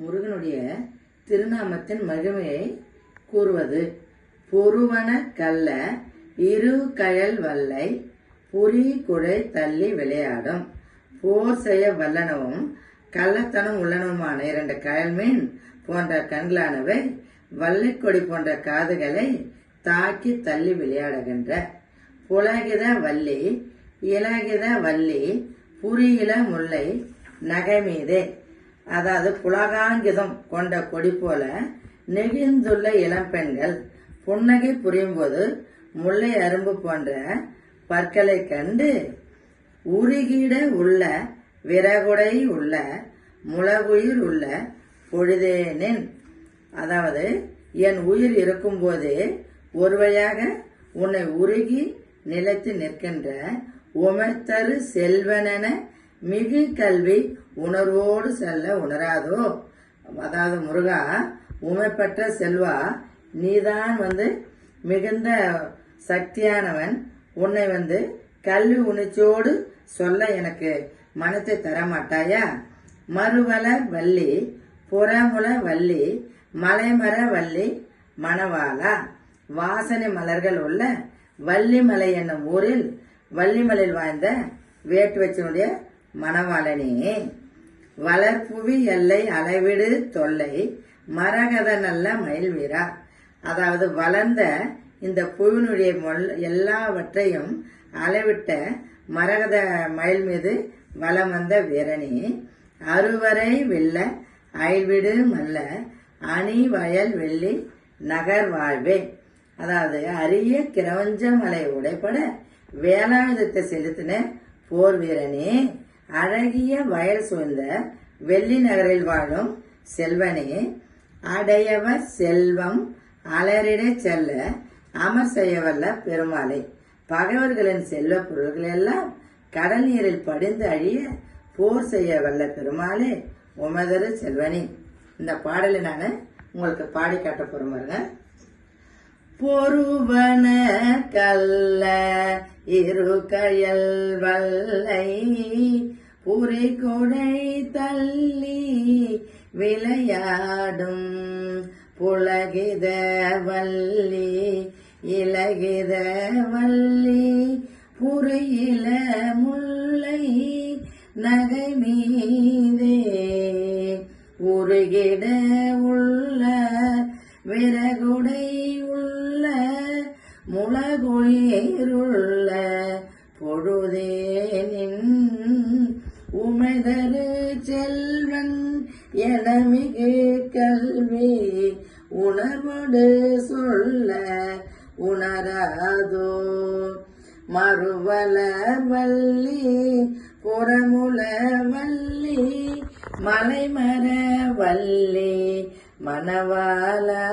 முருகனுடைய திருநாமத்தின் மகிமையை கூறுவது. பொருவன கல்ல இரு கயல் வல்லை புரி குடை தள்ளி விளையாடும். போர் செய்ய வல்லனவும் கள்ளத்தனம் உள்ளனவுமான இரண்டு கயல் மீன் போன்ற கண்களானவை வள்ளிக்கொடி போன்ற காதுகளை தாக்கி தள்ளி விளையாடுகின்ற. புலகித வள்ளி இலகித வள்ளி புரியில முல்லை நகை மீதே. அதாவது புலகாங்கிதம் கொண்ட கொடி போல நெகிழ்ந்துள்ள இளம்பெண்கள் புன்னகை புரியும்போது முல்லை அரும்பு போன்ற பற்களை கண்டு உருகிட உள்ள விறகுடை உள்ள முளகுயிர் உள்ள பொழுதேனின் அதாவது என் உயிர் இருக்கும்போதே ஒருவையாக உன்னை உருகி நிலைத்து நிற்கின்ற உமைத்தரு செல்வனென மிகு கல்வி உணர்வோடு செல்ல உணராதோ? அதாவது முருகா உமைப்பற்ற செல்வா நீதான் வந்து மிகுந்த சக்தியானவன். உன்னை வந்து கல்வி உணர்ச்சியோடு சொல்ல எனக்கு மனத்தை தர மாட்டாயா மறுவல வள்ளி புறமுல வள்ளி மலைமர வள்ளி மணவாளா? வாசனை மலர்கள் உள்ள வள்ளிமலை என்னும் ஊரில் வள்ளிமலையில் வாழ்ந்த வேட்டுவச்சனுடைய மணவாளனே வளர்ப்புவி எல்லை அளவிடு தொல்லை மரகத நல்ல மயில் வீரா அதாவது வளர்ந்த இந்த புவினுடைய மொல் எல்லாவற்றையும் அளவிட்ட மரகத மயில் மீது வலம் வந்த வீரனே அறுவரை வெல்ல அயல்விடு மல்ல அணி வயல் வெள்ளி நகர் வாழ்வே. அதாவது அரிய கிரவஞ்ச மலை உடைப்பட வேளாயுதத்தை செலுத்தின போர் வீரனே. அழகிய வயல் சூழ்ந்த வெள்ளி நகரில் வாழும் செல்வனே அடையவ செல்வம் அலரிட செல்ல அமர் செய்யவல்ல பெருமாளை. பகைவர்களின் செல்வ பொருள்கள் எல்லாம் கடல் நீரில் படிந்து அழிய போர் செய்ய வல்ல பெருமாளே உமதரு செல்வனே. இந்த பாடலை நான் உங்களுக்கு பாடி காட்ட போறேன் பாருங்க. பொருவன கல்ல இரு கயல் வல்லை புரி கொடை தள்ளி விளையாடும் புலகித வள்ளி இலகித வள்ளி புரியில முல்லை நகை மீதே. உருகிட உள்ள விறகுடை உள்ள முளகுயிருள்ள பொழுதே நின் உமைதரு செல்வன் எனமிகு கல்வி உணர்வோடு சொல்ல உணராதோ. மறுவல வள்ளி புறமுல வள்ளி மலைமர வள்ளி மணவாளா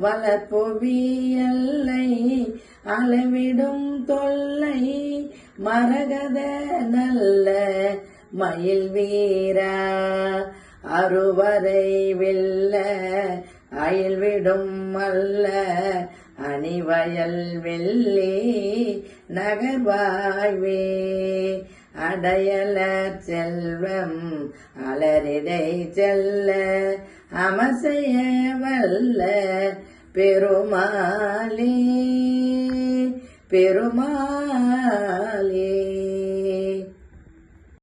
வளர்ப்புவியல்லை அளவிடும் தொல்லை மரகத நல்ல மயில் வீரா. அறுவரை வெல்ல அயல்விடும் அல்ல அணிவயல் வெள்ளி நகர்வாய்வே. அடையல செல்வம் அலரிடை செல்ல அமசைய வல்ல பெருமாளே. பெருமாளே